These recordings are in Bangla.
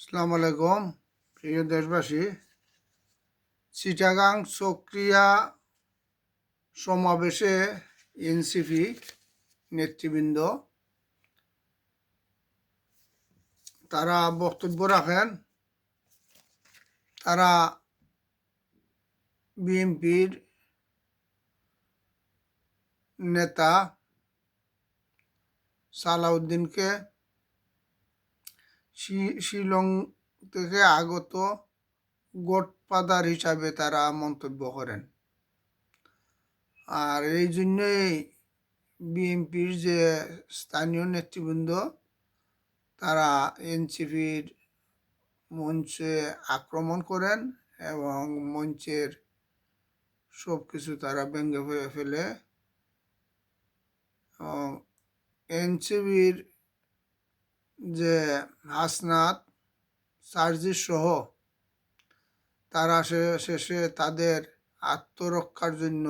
আসসালামু আলাইকুম, প্রিয় দেশবাসী। চিটাগাং চক্রিয়া সমাবেশে এনসিপি নেতৃবৃন্দ, তারা বক্তব্য রাখেন। তারা বিএনপির নেতা সালাউদ্দিনকে শিলং থেকে আগত গডফাদার হিসাবে তারা মন্তব্য করেন। আর এই জন্যই বিএনপির যে স্থানীয় নেতৃবৃন্দ, তারা এনসিপির মঞ্চে আক্রমণ করেন এবং মঞ্চের সব কিছু তারা ব্যঙ্গে হয়ে ফেলে। এবং এনসিপির যে হাসনাত সার্জিস সহ তারা শেষে তাদের আত্মরক্ষার জন্য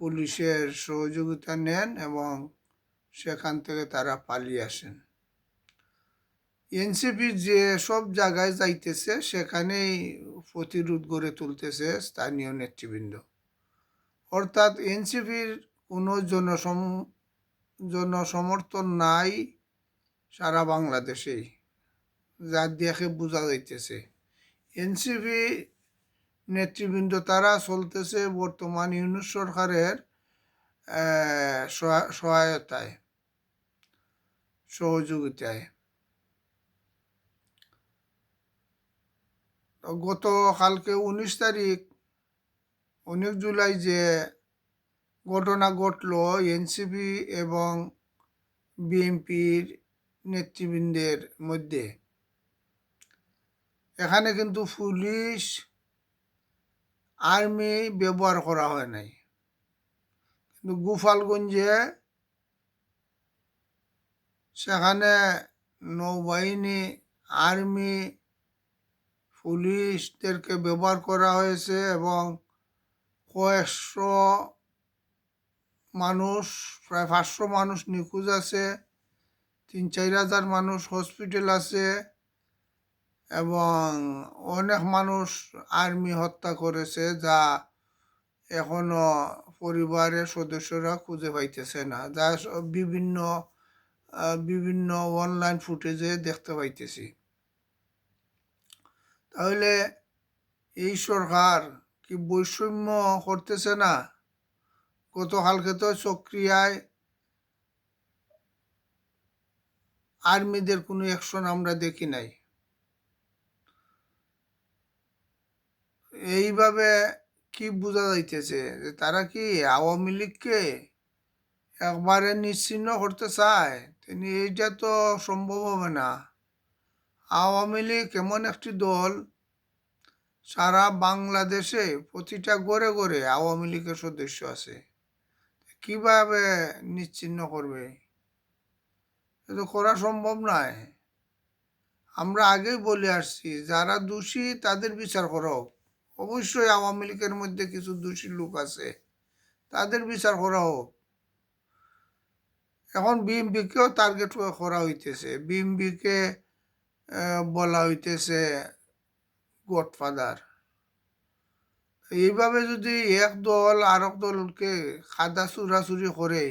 পুলিশের সহযোগিতা নেন এবং সেখান থেকে তারা পালিয়ে আসেন। এনসিপি যে সব জায়গায় যাইতেছে, সেখানেই প্রতিরোধ গড়ে তুলতেছে স্থানীয় নেতৃবৃন্দ। অর্থাৎ এনসিপির কোনো জনসম, জনসমর্থন নাই সারা বাংলাদেশেই। যা দেখে বোঝা যাইতেছে। এনসিপি নেতৃবৃন্দ তারা চলতেছে বর্তমান ইউনুস সরকারের সহায়তায়, সহযোগিতায়। গত কালকে উনিশ তারিখ, উনিশ জুলাই যে ঘটনা ঘটল, এনসিপি এবং বিএনপির নেতৃবৃন্দের মধ্যে। এখানে কিন্তু পুলিশ, আর্মি ব্যবহার করা হয় নাই। কিন্তু গোপালগঞ্জে সেখানে নৌবাহিনী, আর্মি, পুলিশদেরকে ব্যবহার করা হয়েছে এবং কয়েকশো মানুষ, প্রায় পাঁচশো মানুষ নিখোঁজ আছে। তিন, চার হাজার মানুষ হসপিটাল আছে এবং অনেক মানুষ আর্মি হত্যা করেছে যা এখনও পরিবারের সদস্যরা খুঁজে পাইতেছে না। যা বিভিন্ন বিভিন্ন অনলাইন ফুটেজে দেখতে পাইতেছি। তাহলে এই সরকার কি বৈষম্য করতেছে না? গতকালকে তো চক্রিয়ায় আর্মিদের কোনো অ্যাকশন আমরা দেখি নাই। এইভাবে কি বোঝা যাইতেছে যে তারা কি আওয়ামী লীগকে একবারে নিশ্চিহ্ন করতে চায়? তিনি এইটা তো সম্ভব হবে না। আওয়ামী লীগ এমন একটি দল, সারা বাংলাদেশে প্রতিটা গড়ে গড়ে আওয়ামী লীগের সদস্য আছে। কীভাবে নিশ্চিহ্ন করবে? এ তো করা সম্ভব নয়। আমরা আগেই বলে আসছি, যারা দোষী তাদের বিচার করা। অবশ্যই আওয়ামী লীগের মধ্যে কিছু দোষী লোক আছে, তাদের বিচার করা। হোক এখন বিএমপিকেও টার্গেট করা হইতেছে। বিএমপিকে বলা হইতেছে গডফাদার। এইভাবে যদি এক দল আর এক দলকে খাদা চুরাচুরি করে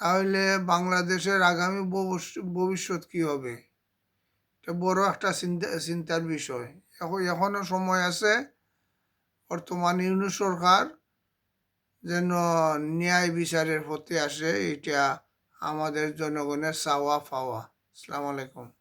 তাহলে বাংলাদেশের আগামী ভবিষ্য- ভবিষ্যৎ কি হবে? এটা বড় একটা চিন্তা, চিন্তার বিষয়। এখন, এখনও সময় আছে, বর্তমান ইউনু সরকার যেন ন্যায় বিচারের প্রতি আসে, এটা আমাদের জনগণের চাওয়া ফাওয়া আসসালামু আলাইকুম।